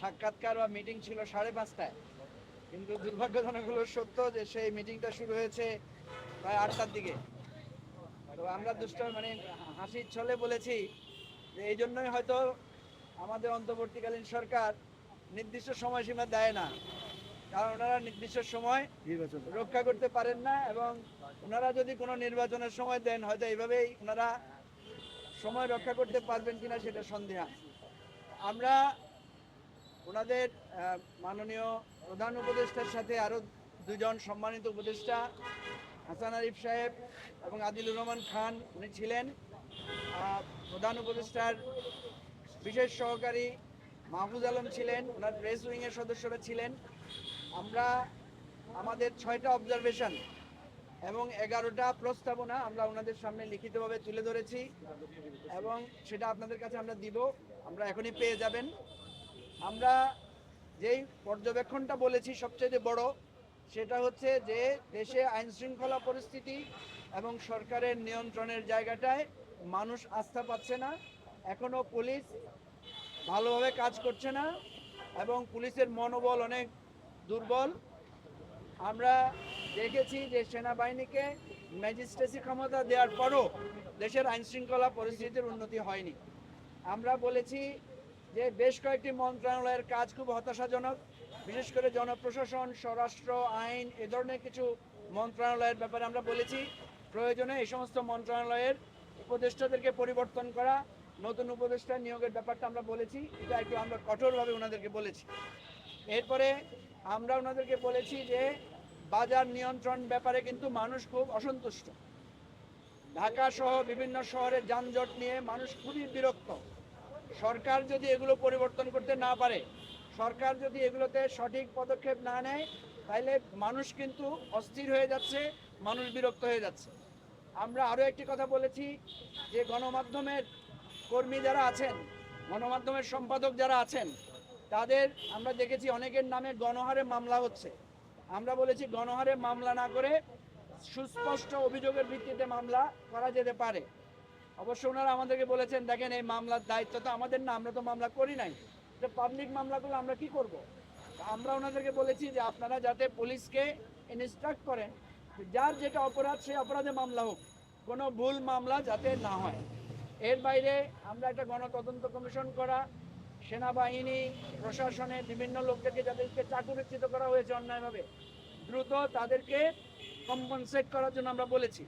সাক্ষাৎকার বা মিটিং ছিল সাড়ে পাঁচটায়। কিন্তু দুর্ভাগ্যজনক হলো সত্য যে সেই মিটিংটা শুরু হয়েছে প্রায় আটটার দিকে। তো আমরা দুষ্ট মানে হাসির ছলে বলেছি যে এই জন্যই হয়তো আমাদের অন্তর্বর্তীকালীন সরকার নির্দিষ্ট সময়সীমা দেয় না। কারণ ওনারা নির্দিষ্ট সময় নির্বাচন রক্ষা করতে পারেন না এবং ওনারা যদি কোনো নির্বাচনের সময় দেন হয়তো এইভাবেই ওনারা সময় রক্ষা করতে পারবেন কিনা সেটা সন্দেহ। আমরা ওনাদের মাননীয় প্রধান উপদেষ্টার সাথে আরও দুজন সম্মানিত উপদেষ্টা, হাসান আরিফ সাহেব এবং আদিলুর রহমান খান, উনি ছিলেন। প্রধান উপদেষ্টার বিশেষ সহকারী মাহফুজ আলম ছিলেন, ওনার প্রেস উইংয়ের সদস্যরা ছিলেন। আমরা আমাদের ছয়টা অবজারভেশন এবং এগারোটা প্রস্তাবনা আমরা ওনাদের সামনে লিখিতভাবে তুলে ধরেছি এবং সেটা আপনাদের কাছে আমরা দিব। আমরা এখনই পেয়ে যাবেন। আমরা যেই পর্যবেক্ষণটা বলেছি সবচেয়ে বড়, সেটা হচ্ছে যে দেশে আইন শৃঙ্খলা পরিস্থিতি এবং সরকারের নিয়ন্ত্রণের জায়গাটায় মানুষ আস্থা পাচ্ছে না। এখনও পুলিশ ভালোভাবে কাজ করছে না এবং পুলিশের মনোবল অনেক দুর্বল। আমরা দেখেছি যে সেনাবাহিনীকে ম্যাজিস্ট্রেসি ক্ষমতা দেওয়ার পরও দেশের আইন শৃঙ্খলা পরিস্থিতির উন্নতি হয়নি। আমরা বলেছি যে বেশ কয়েকটি মন্ত্রণালয়ের কাজ খুব হতাশাজনক, বিশেষ করে জনপ্রশাসন, স্বরাষ্ট্র, আইন, এ ধরনের কিছু মন্ত্রণালয়ের ব্যাপারে আমরা বলেছি। প্রয়োজনে এই সমস্ত মন্ত্রণালয়ের উপদেষ্টাদেরকে পরিবর্তন করা, নতুন উপদেষ্টা নিয়োগের ব্যাপারটা আমরা বলেছি, এটা একটু আমরা কঠোরভাবে ওনাদেরকে বলেছি। এরপরে আমরা ওনাদেরকে বলেছি যে, বাজার নিয়ন্ত্রণ ব্যাপারে কিন্তু মানুষ খুব অসন্তুষ্ট। ঢাকা সহ বিভিন্ন শহরের যানজট নিয়ে মানুষ খুবই বিরক্ত। সরকার যদি এগুলো পরিবর্তন করতে না পারে, সরকার যদি এগুলোতে সঠিক পদক্ষেপ না নেয় তাহলে মানুষ কিন্তু অস্থির হয়ে যাচ্ছে, মানুষ বিরক্ত হয়ে যাচ্ছে। আমরা আরও একটি কথা বলেছি যে গণমাধ্যমের কর্মী যারা আছেন, গণমাধ্যমের সম্পাদক যারা আছেন, তাদের আমরা দেখেছি অনেকের নামে গণহারে মামলা হচ্ছে। আমরা বলেছি গণহারে মামলা না করে সুস্পষ্ট অভিযোগের ভিত্তিতে মামলা করা যেতে পারে। অবশ্য ওনারা আমাদেরকে বলেছেন, দেখেন, এই মামলার দায়িত্ব তো আমাদের না, আমরা তো মামলা করি নাই। যে পাবলিক মামলাগুলো আমরা কি করব? আমরা ওনাদেরকে বলেছি যে আপনারা যাতে পুলিশকে ইনস্ট্রাক্ট করেন, যার যেটা অপরাধ, সেই অপরাধে মামলা হোক, কোনো ভুল মামলা যাতে না হয়। এর বাইরে আমরা একটা গণতদন্ত কমিশন করা, সেনাবাহিনী, প্রশাসনে বিভিন্ন লোকদেরকে যাদেরকে চাকুরিচ্যুত করা হয়েছে অন্যায়ভাবে, দ্রুত তাদেরকে কম্পনসেট করার জন্য আমরা বলেছি।